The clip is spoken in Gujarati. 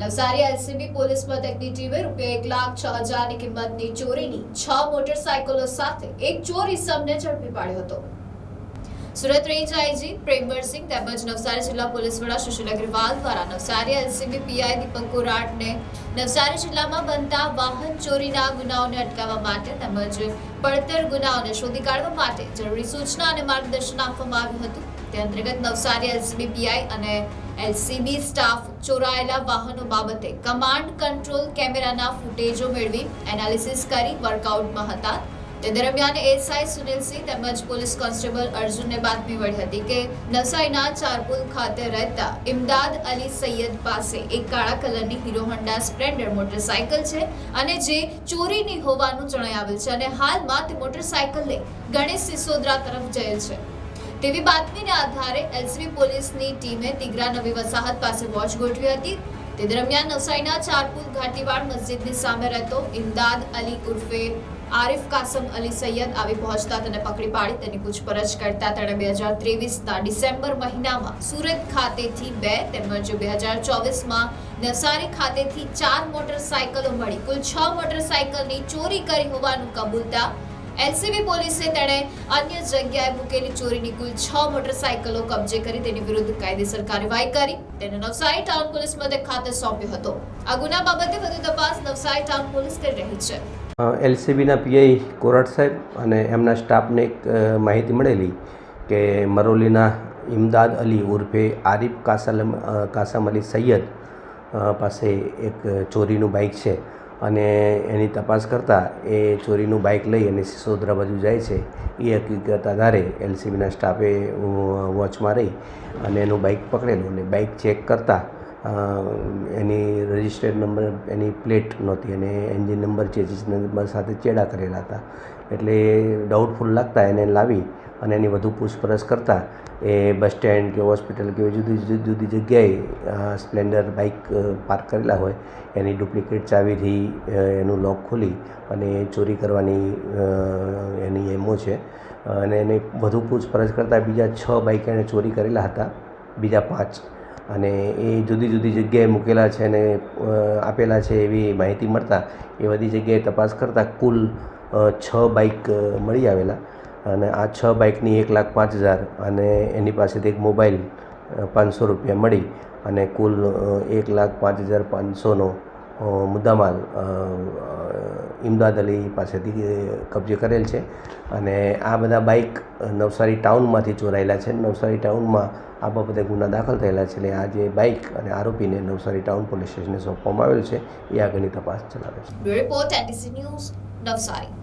નવસારી એલસીબી પોલીસ મથકની ટીમે રૂપિયા એક લાખ છ હજારની કિંમતની ચોરીની છ મોટરસાયકલો સાથે એક ચોર ઇસમને ઝડપી પાડ્યો હતો. સુરત રેન્જ આઈજી પ્રેમવરસિંહ તેમજ નવસારી જિલ્લા પોલીસ વડા સુશીલ અગ્રવાલ દ્વારા નવસારી એલસીબી પીઆઈ દીપક કોરાટને નવસારી જિલ્લામાં બનતા વાહન ચોરીના ગુનાઓને અટકાવવા માટે તેમજ પડતર ગુનાઓને શોધી કાઢવા માટે જરૂરી સૂચના અને માર્ગદર્શન આપવામાં આવ્યું હતું. તે અંતર્ગત નવસારી એલસીબી પીઆઈ અને એલસીબી સ્ટાફ ચોરાયેલા વાહનો બાબતે કમાન્ડ કંટ્રોલ કેમેરાના ફૂટેજો મેળવી એનાલિસિસ કરી વર્કઆઉટમાં હતા. તે દરમિયાન એસઆઈ સુનિલસિંહ તેમજ પોલીસ કોન્સ્ટેબલ અર્જુનને બાતમી મળી હતી કે નવસારીના ચારપુલ ખાતે રહેતા ઇમદાદ અલી સૈયદ પાસે એક કાળા કલરની હીરો હોન્ડા સ્પ્લેન્ડર મોટરસાયકલ છે અને જે ચોરીની હોવાનું આવેલ છે અને હાલમાં તે મોટરસાયકલ લઈ ગણેશ સિસોદરા તરફ જયેલ છે. તેવી બાતમીને આધારે એલસીબી પોલીસની ટીમે તિગરા નવી વસાહત પાસે વોચ ગોઠવી હતી. તે દરમિયાન નવસારીના ચારપુલ ઘાટીવાડ મસ્જિદની સામે રહેતો ઇમદાદ અલી ઉર્ફે આરિફ કાસમ અલી સૈયદ આવી પહોંચતા તેને પકડી પાડી તેની પૂછપરછ કરતા તેણે બે હજાર ત્રેવીસના ડિસેમ્બર મહિનામાં સુરત ખાતેથી બે તેમજ બે હજાર ચોવીસમાં નવસારી ખાતેથી ચાર મોટરસાયકલો મળી. કુલ છ મોટરસાયકલની ચોરી કરી હોવાનું કબૂલતા એલસીબી પોલીસે તેણે અન્ય જગ્યાએ મૂકેલી ચોરીની કુલ છ મોટરસાયકલો કબજે કરી તેની વિરુદ્ધ કાયદેસર કાર્યવાહી કરી. તેને નવસારી ટાઉન પોલીસ મથક ખાતે સોંપ્યો હતો. આ ગુના બાબતે વધુ તપાસ નવસારી ટાઉન પોલીસ કરી રહી છે. એલસીબીના પીઆઈ કોરાટ સાહેબ અને એમના સ્ટાફને એક માહિતી મળેલી કે મરોલીના ઇમદાદ અલી ઉર્ફે આરિફ કાસામ કાસમ અલી સૈયદ પાસે એક ચોરીનું બાઇક છે. અને એની તપાસ કરતાં એ ચોરીનું બાઇક લઈ અને સિસોદરા બાજુ જાય છે. એ હકીકત આધારે એલસીબીના સ્ટાફે વોચમાં રહી અને એનું બાઇક પકડેલું અને બાઇક ચેક કરતાં એની રજિસ્ટર્ડ નંબર, એની પ્લેટ નહોતી અને એન્જિન નંબર ચેસિસ નંબર સાથે ચેડા કરેલા હતા. એટલે ડાઉટફુલ લાગતા એને લાવી અને એની વધુ પૂછપરછ કરતાં એ બસ સ્ટેન્ડ કે હોસ્પિટલ કે જુદી જુદી જુદી જગ્યાએ સ્પ્લેન્ડર બાઇક પાર્ક કરેલા હોય, એની ડુપ્લિકેટ ચાવીથી એનું લોક ખોલી અને ચોરી કરવાની એની એમો છે. અને એને વધુ પૂછપરછ કરતાં બીજા છ બાઇક એણે ચોરી કરેલા હતા, બીજા પાંચ. અને એ જુદી જુદી જગ્યાએ મૂકેલા છે અને આપેલા છે એવી માહિતી મળતા એ બધી જગ્યાએ તપાસ કરતાં કુલ છ બાઇક મળી આવેલા. અને આ છ બાઇકની એક લાખ પાંચ હજાર અને એની પાસેથી એક મોબાઈલ પાંચસો રૂપિયા મળી અને કુલ એક લાખ પાંચ હજાર પાંચસોનો મુદ્દામાલ ઇમદાદ અલી પાસેથી કબજે કરેલ છે. અને આ બધા બાઇક નવસારી ટાઉનમાંથી ચોરાયેલા છે. નવસારી ટાઉનમાં આ બાબતે ગુના દાખલ થયેલા છે. એટલે આ જે બાઇક અને આરોપીને નવસારી ટાઉન પોલીસ સ્ટેશને સોંપવામાં આવેલ છે. એ આગળની તપાસ ચલાવે છે. નવસારી.